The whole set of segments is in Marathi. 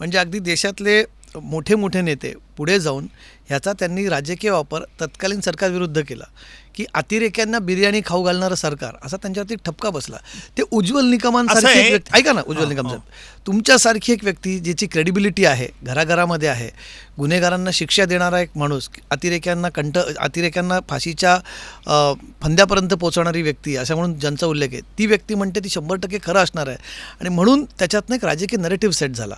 म्हणजे अगदी देशातले मोठे मोठे नेते पुढे जाऊन ह्याचा त्यांनी राजकीय वापर तत्कालीन सरकारविरुद्ध केला. की अतिरेक्यांना बिर्याणी खाऊ घालणारं सरकार असा त्यांच्यावरती ठपका बसला. ते उज्ज्वल निकमांसारखी असं एक व्यक्ती ऐका ना उज्ज्वल निकम साहेब. तुमच्यासारखी एक व्यक्ती ज्याची क्रेडिबिलिटी आहे घराघरामध्ये आहे गुन्हेगारांना शिक्षा देणारा एक माणूस अतिरेक्यांना कंट अतिरेक्यांना फाशीच्या फंद्यापर्यंत पोहोचवणारी व्यक्ती अशा म्हणून ज्यांचा उल्लेख आहे ती व्यक्ती म्हणते ती शंभर टक्के खरं असणार आहे. आणि म्हणून त्याच्यातनं एक राजकीय नरेटिव्ह सेट झाला.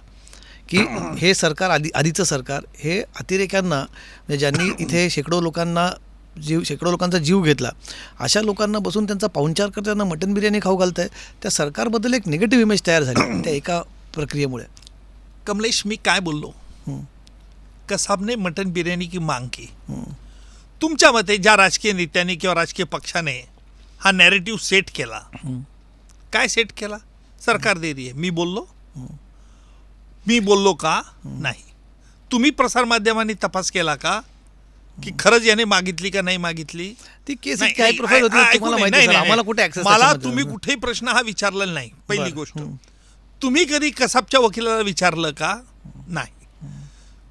की हे सरकार आधी आधीचं सरकार हे अतिरेक्यांना म्हणजे ज्यांनी इथे शेकडो लोकांना जीव शेकडो लोकांचा जीव घेतला अशा लोकांना बसून त्यांचा पाहुणचार करताना मटन बिर्याणी खाऊ घालताय त्या सरकारबद्दल एक निगेटिव्ह इमेज तयार झाली त्या एका प्रक्रियेमुळे. कमलेश मी काय बोललो? कसाबने मटन बिर्याणी की मांग की. तुमच्या मते ज्या राजकीय नेत्यांनी किंवा राजकीय पक्षाने हा नॅरेटिव्ह सेट केला काय सेट केला? सरकार दे रही है. मी बोललो मी बोललो का? नाही. तुम्ही प्रसारमाध्यमांनी तपास केला का? की खरंच याने मागितली का नाही मागितली? ती केस नाही, काय नाही, प्रोफाईल होती ऐ- तुम्हाला ऐकून माहिती नाही, सर नाही, आम्हाला. कुठे मला तुम्ही कुठेही प्रश्न हा विचारलेला नाही पहिली बरं, गोष्ट. तुम्ही कधी कसाबच्या वकिलाला विचारलं का? नाही.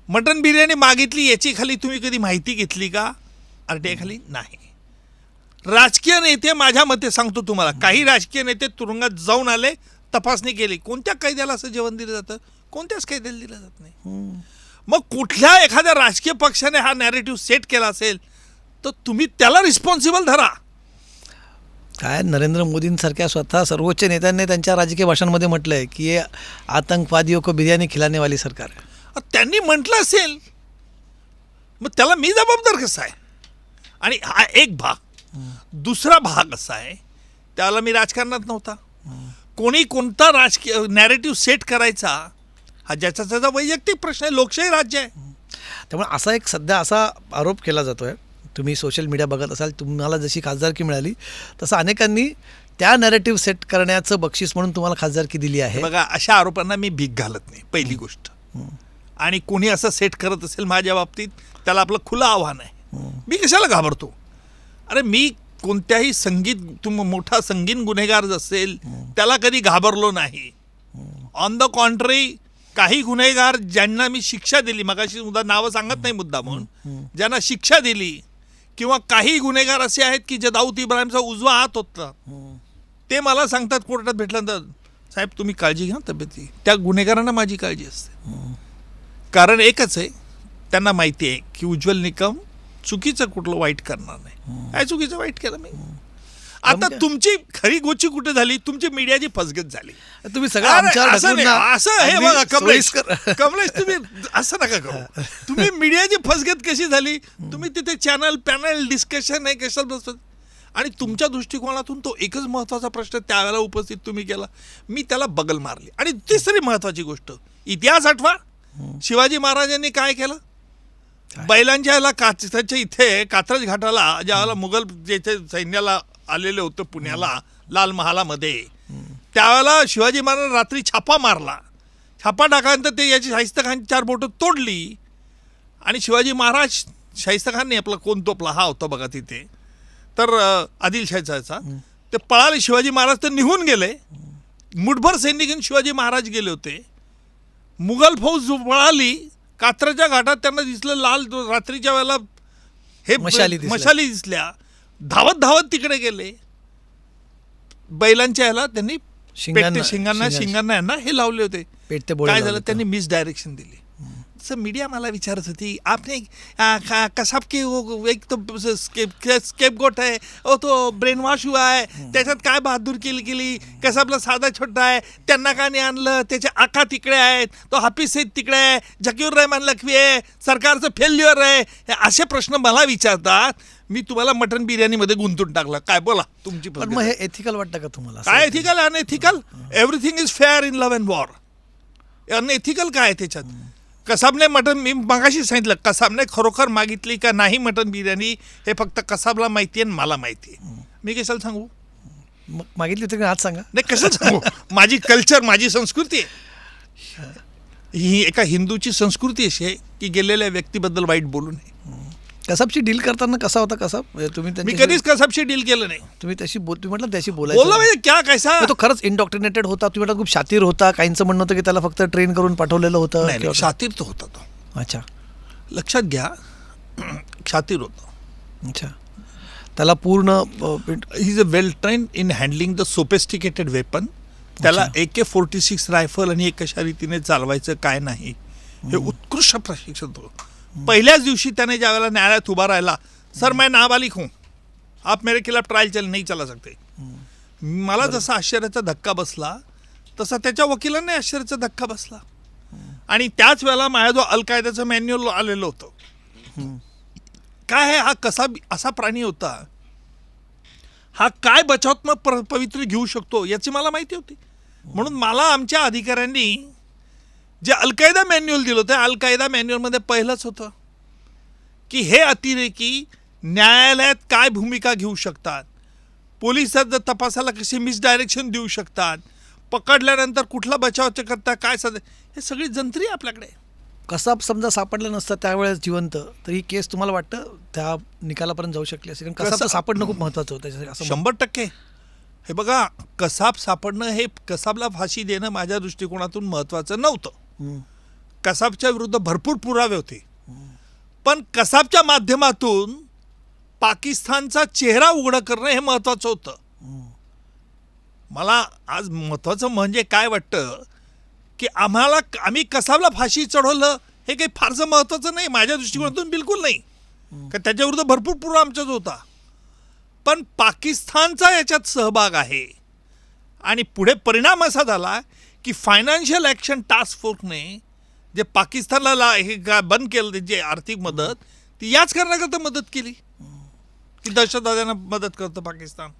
मटन बिर्याणी मागितली याची खाली तुम्ही कधी माहिती घेतली का? आरटीआय खाली नाही. राजकीय नेते माझ्या मते सांगतो तुम्हाला काही राजकीय नेते तुरुंगात जाऊन आले तपासणी केली. कोणत्या कायद्याला असं जेवण दिलं जातं? कोणत्याच कायद्याला दिलं जात नाही. मग कुठल्या एखाद्या राजकीय पक्षाने हा नॅरेटिव्ह सेट केला असेल तर तुम्ही त्याला रिस्पॉन्सिबल धरा. काय नरेंद्र मोदींसारख्या स्वतः सर्वोच्च नेत्यांनी त्यांच्या राजकीय भाषणांमध्ये म्हटलं आहे की ये आतंकवादियों को बिर्याणी खिलाने वाली सरकार है त्यांनी म्हटलं असेल मग त्याला मी जबाबदार कसा आहे? आणि हा एक भाग. दुसरा भाग असा आहे त्याला मी राजकारणात नव्हता. कोणी कोणता राजकीय नॅरेटिव्ह सेट करायचा हा ज्याचा त्याचा वैयक्तिक प्रश्न आहे लोकशाही राज्य आहे. त्यामुळे असा एक सध्या असा आरोप केला जातो आहे तुम्ही सोशल मीडिया बघत असाल तुम्हाला जशी खासदारकी मिळाली तसं अनेकांनी त्या नॅरेटिव्ह सेट करण्याचं बक्षीस म्हणून तुम्हाला खासदारकी दिली आहे. बघा अशा आरोपांना मी भीक घालत नाही पहिली गोष्ट. आणि कोणी असं सेट करत असेल माझ्या बाबतीत त्याला आपलं खुलं आव्हान आहे. मी कशाला घाबरतो? अरे मी कोणत्याही संगीत तुम मोठा संगीन गुन्हेगार असेल त्याला कधी घाबरलो नाही. ऑन द कॉन्ट्री काही गुन्हेगार ज्यांना मी शिक्षा दिली मगाशी सुद्धा नावं सांगत नाही मुद्दा म्हणून ज्यांना शिक्षा दिली किंवा काही गुन्हेगार असे आहेत की जे दाऊद इब्राहिमचा उजवा हात होता ते मला सांगतात कोर्टात भेटल्यानंतर साहेब तुम्ही काळजी घ्या तब्येती. त्या गुन्हेगारांना माझी काळजी असते. कारण एकच आहे त्यांना माहिती आहे की उज्ज्वल निकम चुकीचं कुठलं वाईट करणार नाही. काय चुकीचं वाईट केलं मी? आता. तुमची खरी गोची कुठे झाली? तुमची मीडियाची फसगत झाली. तुम्ही सगळं असं हे बघा कमलेश. कमलेश तुम्ही असं नका करू. तुम्ही मीडियाची फसगत कशी झाली? तुम्ही तिथे चॅनल पॅनल डिस्कशन आहे कशाला बसत? आणि तुमच्या दृष्टिकोनातून तो एकच महत्त्वाचा प्रश्न त्यावेळेला उपस्थित तुम्ही केला. मी त्याला बगल मारली. आणि तिसरी महत्वाची गोष्ट इतिहास आठवा. शिवाजी महाराजांनी काय केलं? बैलांच्या याला कात्रच्या इथे कात्रज घाटाला ज्यावेळेला मुघल जेथे सैन्याला आलेले होतं पुण्याला लाल महालामध्ये. त्यावेळेला शिवाजी महाराज रात्री छापा मारला. छापा टाकल्यानंतर ते याची शाहिस्ता खानची चार बोटं तोडली. आणि शिवाजी महाराज शाहिस्ता खानने आपला कोण तोपला? हा होता बघा तिथे. तर आदिलशाहीचा ते पळाले शिवाजी महाराज तर निघून गेले. मुठभर सैनिक घेऊन शिवाजी महाराज गेले होते. मुघल फौज पळाली. कात्रच्या घाटात त्यांना दिसलं लाल रात्रीच्या वेळेला हे मशाली दिसल्या. धावत धावत तिकडे गेले. बैलांच्या ह्याला त्यांनी शिंगांना- पेटते शिंगांना यांना हे लावले होते. पेटते काय झालं. त्यांनी मिस डायरेक्शन दिली. तसं मीडिया मला विचारत होती आपने कसाब की वो एक तो स्केप गोट आहे ओ तो ब्रेन वॉश हुआ आहे त्याच्यात काय बहादूर केली केली? कसाबला साधा छोटा आहे त्यांना का नाही आणलं? त्याचे आका तिकडे आहेत तो हाफिज सईद तिकडे. आहे जकीर रहमान लखवी आहे सरकारचं फेल्युअर आहे. असे प्रश्न मला विचारतात. मी तुम्हाला मटन बिर्याणीमध्ये गुंतून टाकलं. काय बोला तुमची पण. मग हे एथिकल वाटतं का तुम्हाला? काय? Ethical unethical everything is fair in love and war unethical काय त्याच्यात? कसाबने मटन मी मगाशी सांगितलं कसाबने खरोखर मागितली का नाही मटन बिर्याणी हे फक्त कसाबला माहिती आहे आणि मला माहिती आहे. मी कशाला सांगू? मग मागितली होती का आज सांगा. नाही कशाला सांगू? माझी कल्चर माझी संस्कृती आहे. ही एका हिंदूची संस्कृती अशी आहे की गेलेल्या व्यक्तीबद्दल वाईट बोलू नये. कसाबची डील करताना कसा होता कसाब? म्हणजे तुम्ही मी त्यांच्याशी- कधीच कसाबशी डील केलं नाही. तुम्ही त्याशी बोल तुम्ही म्हटलं त्याशी बोलला बोलायचं म्हणजे क्या कैसा? तो खरंच इंडॉक्ट्रिनेटेड होता. तुम्ही म्हटलं खूप शातीर होता. काहींचं म्हणणं होतं की त्याला फक्त ट्रेन करून पाठवलेलं होतं नाही नाही किंवा- शातीर तो होता तो. अच्छा. लक्षात घ्या शातीर होता. अच्छा. त्याला पूर्ण अ, pint- he is a well train in handling the sophisticated weapon त्याला A K forty six rifle आणि हे कशा रीतीने चालवायचं काय नाही हे उत्कृष्ट प्रशिक्षण होतं पहिल्याच दिवशी त्याने ज्यावेळेला न्यायालयात उभा राहिला सर मैं नाबालिक हूँ. आप मेरे खिलाफ ट्रायल चल नहीं चला सकते. मला जसा आश्चर्याचा धक्का बसला तसा त्याच्या वकिलांना आश्चर्याचा धक्का बसला. आणि त्याच वेळेला माझ्या जो अल कायद्याचं मॅन्युअल आलेलं होतं. काय आहे हा कसा असा प्राणी होता? हा काय बचावात्मक पवित्र घेऊ शकतो याची मला माहिती होती. म्हणून मला आमच्या अधिकाऱ्यांनी जे अल कायदा मॅन्युअल दिलं होतं अल कायदा मॅन्युअलमध्ये पहिलंच होतं की हे अतिरेकी न्यायालयात काय भूमिका घेऊ शकतात? पोलिसात जर तपासाला कशी मिसडायरेक्शन देऊ शकतात? पकडल्यानंतर कुठला बचाव करता काय सद हे सगळी जंत्री आपल्याकडे. कसाब समजा सापडलं नसतं त्यावेळेस जिवंत तर ही केस तुम्हाला वाटतं त्या निकालापर्यंत जाऊ शकली असेल? कारण कसाब कसा- सापडणं खूप महत्वाचं होतं असं शंभर टक्के. हे बघा कसाब सापडणं हे कसाबला फाशी देणं माझ्या दृष्टिकोनातून महत्त्वाचं नव्हतं. कसाबच्या विरुद्ध भरपूर पुरावे होते. पण कसाबच्या माध्यमातून पाकिस्तानचा चेहरा उघड करणं हे महत्त्वाचं होतं. मला आज महत्त्वाचं म्हणजे काय वाटतं की आम्हाला आम्ही कसाबला फाशी चढवलं हे काही फारसं महत्त्वाचं नाही माझ्या दृष्टिकोनातून बिलकुल नाही. का त्याच्याविरुद्ध भरपूर पुरा आमचाच होता. पण पाकिस्तानचा याच्यात सहभाग आहे. आणि पुढे परिणाम असा झाला की फायनान्शियल ॲक्शन टास्क फोर्सने जे पाकिस्तानला हे काय बंद केलं जे आर्थिक मदत ती याच कारणाकरता मदत केली? की दहशतवाद्यांना मदत करतं पाकिस्तान?